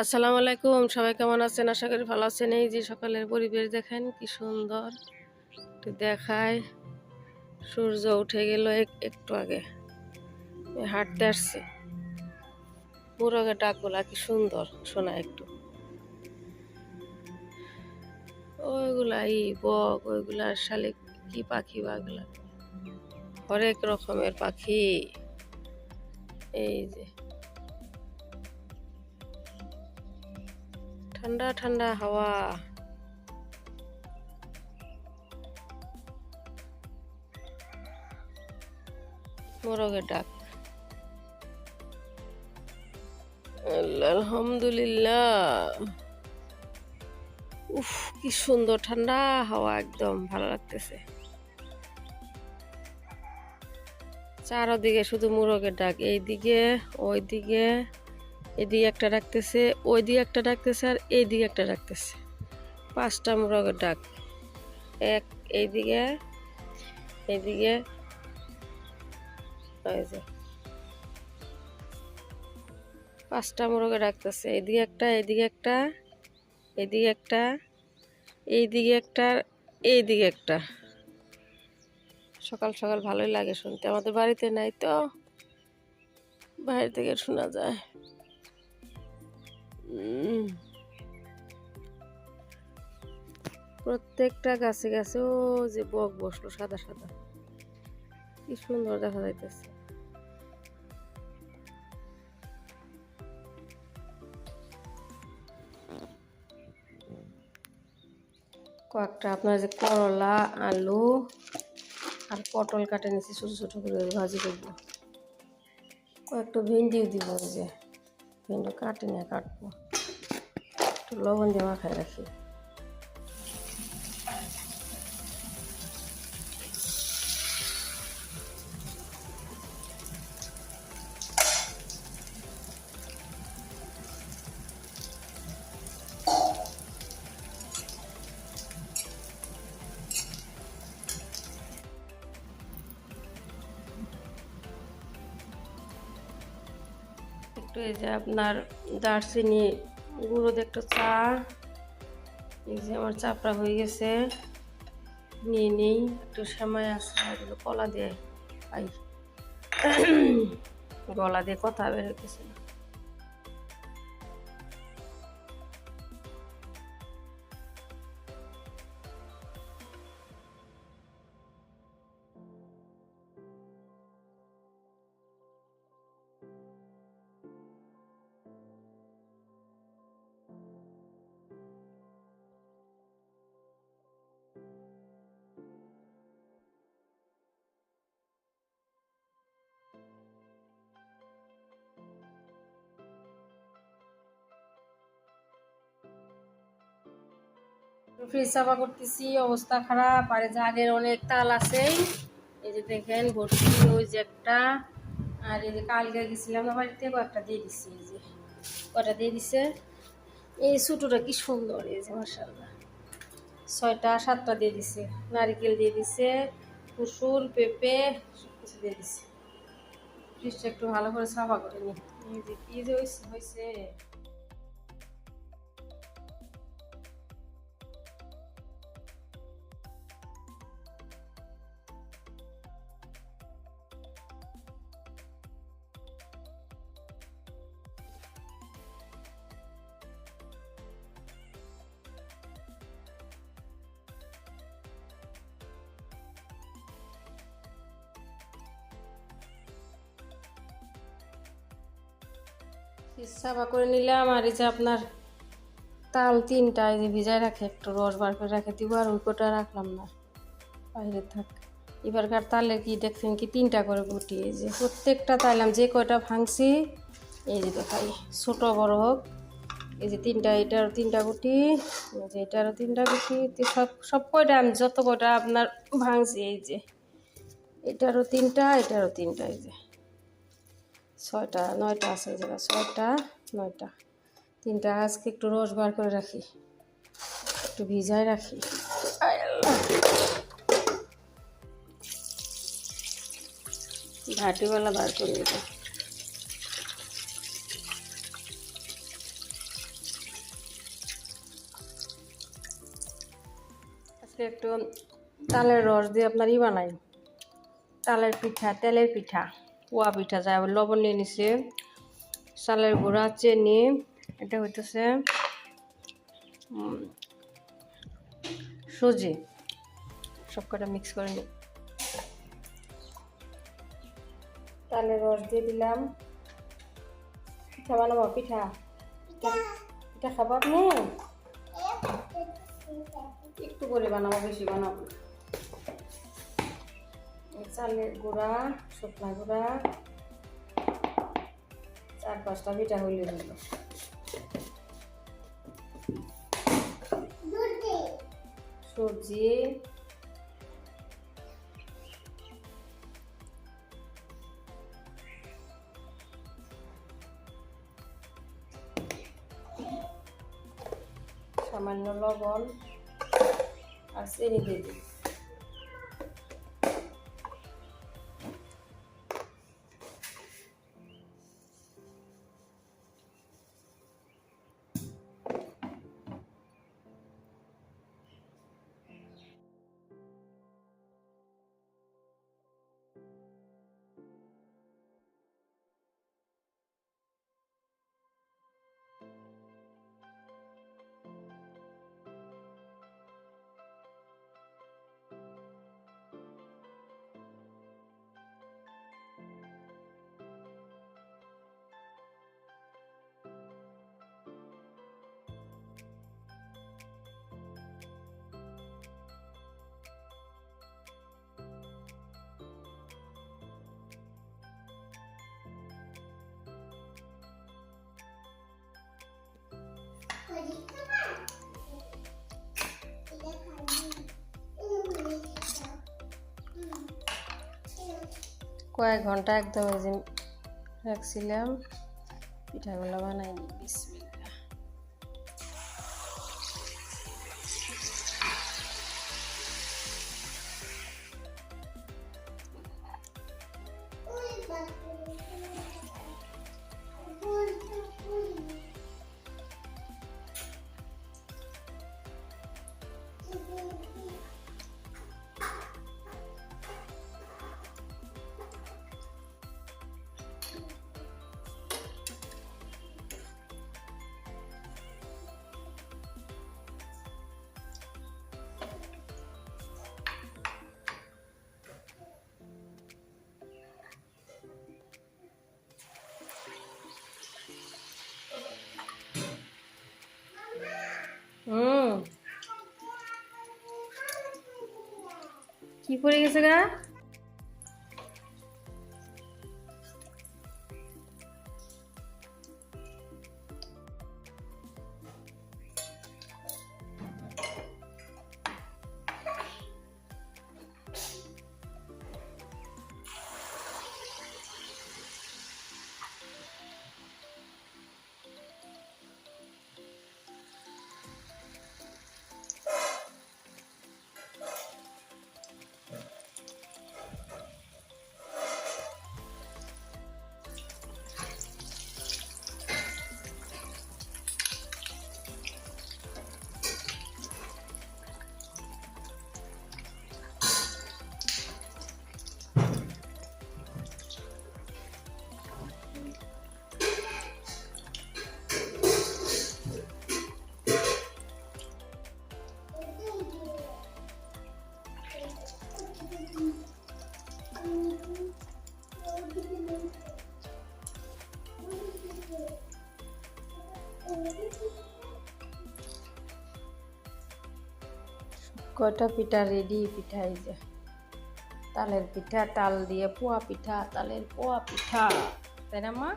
আসসালামু আলাইকুম, সবাই কেমন আছেন? আশা করি ভালো আছেন। এই যে সকালের পরিবেশ দেখেন, কি সুন্দর। একটু দেখায় সূর্য উঠে গেল একটু আগে। হাঁটতে আসছে। মুরগের ডাকগুলা কি সুন্দর, শোনা একটু। ওইগুলা ই বক ওইগুলা শালিক কি পাখি বাগুলা হরেক রকমের পাখি। এই যে। ঠান্ডা ঠান্ডা হাওয়া। মোরগের ডাক। আলহামদুলিল্লাহ। উফ, কি সুন্দর ঠান্ডা হাওয়া একদম, ভালো লাগতেছে। চারদিকে শুধু মুরগের ডাক, এইদিকে, ওইদিকে। এদিকে একটা ডাকতেছে ওই দিকে একটা ডাকতেছে আর এইদিকে একটা ডাকতেছে। পাঁচটা মুরগের ডাক। এক, এইদিকে এইদিকে পাঁচটা মুরগে ডাকতেছে এদিকে একটা এদিকে একটা এদিকে একটা, এইদিকে একটা এইদিকে একটা। সকাল সকাল ভালোই লাগে শুনতে, আমাদের বাড়িতে নাই তো। বাইরে থেকে শোনা যায়। প্রত্যেকটা গাছে গাছে, ও যে বক বসল সাদা সাদা। কি সুন্দর দেখা যাইতেছে। কয়েকটা আপনার যে করলা, আলু আর পটল কাটে নিয়েছি ছোটো ছোটো করে ভাজি করব। কয়েকটা ভেন্ডিও দিব যে ভেন্ডি কাটে না কাটবো। লবণ দিয়ে মাখায় রাখি। একটু এই যে আপনার দারচিনি গুঁড়ো দিয়ে একটা চা। এই যে আমার চাপড়া হয়ে গেছে। নিয়ে নেই, একটু সেমাই আছে কলা দিয়ে পাই গলা দিয়ে কথা বের না। ফ্রিজ সাফা করতেছি, অবস্থা খারাপ, আর যে আগের অনেক তাল আছে। এই যে দেখেন, ভর্তি ওই যে একটা, আর এই যে কালকে গেছিলাম না বাড়িতে, কয়েকটা দিয়ে দিচ্ছি এই যে কটা দিয়ে দিছে? এই ছোটোটা কি সুন্দর, এই যে মার্শাল্লাহ ছয়টা, সাতটা দিয়ে দিছে, নারিকেল দিয়ে দিছে কুসুল পেঁপে সব কিছু দিয়ে দিছে। ফ্রিজটা একটু ভালো করে সাফা করে নি। এই যে কি যে হয়েছে সাফা করে নিলাম আর এই যে আপনার তাল তিনটা এই যে ভিজায় রাখে, একটু রস বার করে রাখে দিব আর ওই কোটা রাখলাম না। বাইরে থাক। এবারকার তালে কি দেখছেন কি তিনটা করে গুটি এই যে প্রত্যেকটা তাইলাম যে কয়টা ভাঙছি, এই যে দেখাই, ছোট বড় হোক, এই যে তিনটা, এটারও তিনটা গুটি এই যে এটারও তিনটা গুটি সব সব কয়টা আমি যত কয়টা আপনার ভাঙছি, এই যে। এটারও তিনটা এটারও তিনটা, এই যে। ছয়টা, নয়টা আছে যেটা ছয়টা, নয়টা। তিনটা, আজকে একটু রস বার করে রাখি। একটু ভিজায় রাখি। ঘাটিওয়ালা বার করে দেবো। আজকে একটু তালের রস দিয়ে আপনার ই বানাই। তালের পিঠা, তেলের পিঠা। পোয়া পিঠা যায় লবণ নিয়ে নিছি। চালের গুঁড়া, চিনি, এটা হইতেছে সুজি। সব কটা মিক্স করে নিই। তালের রস দিয়ে দিলাম। পিঠা বানাবো, পিঠা? পিঠা পিঠা খাব আপনি? একটু করে বানাবো, বেশি বানাবো না। চালের গুঁড়া শুকনা গুঁড়া চার পাঁচটা পিঠা হইলে হইল সুজি সামান্য লবণ আর চিনি দিয়ে দিই কয়েক ঘন্টা একদম এই যে রাখছিলাম পিঠাগুলো বানাই কি পড়ে গেছে গা? কয়টা পিঠা রেডি পিঠা এই তালের পিঠা, তাল দিয়ে পোয়া পিঠা, তালের পোয়া পিঠা। তাই না মা?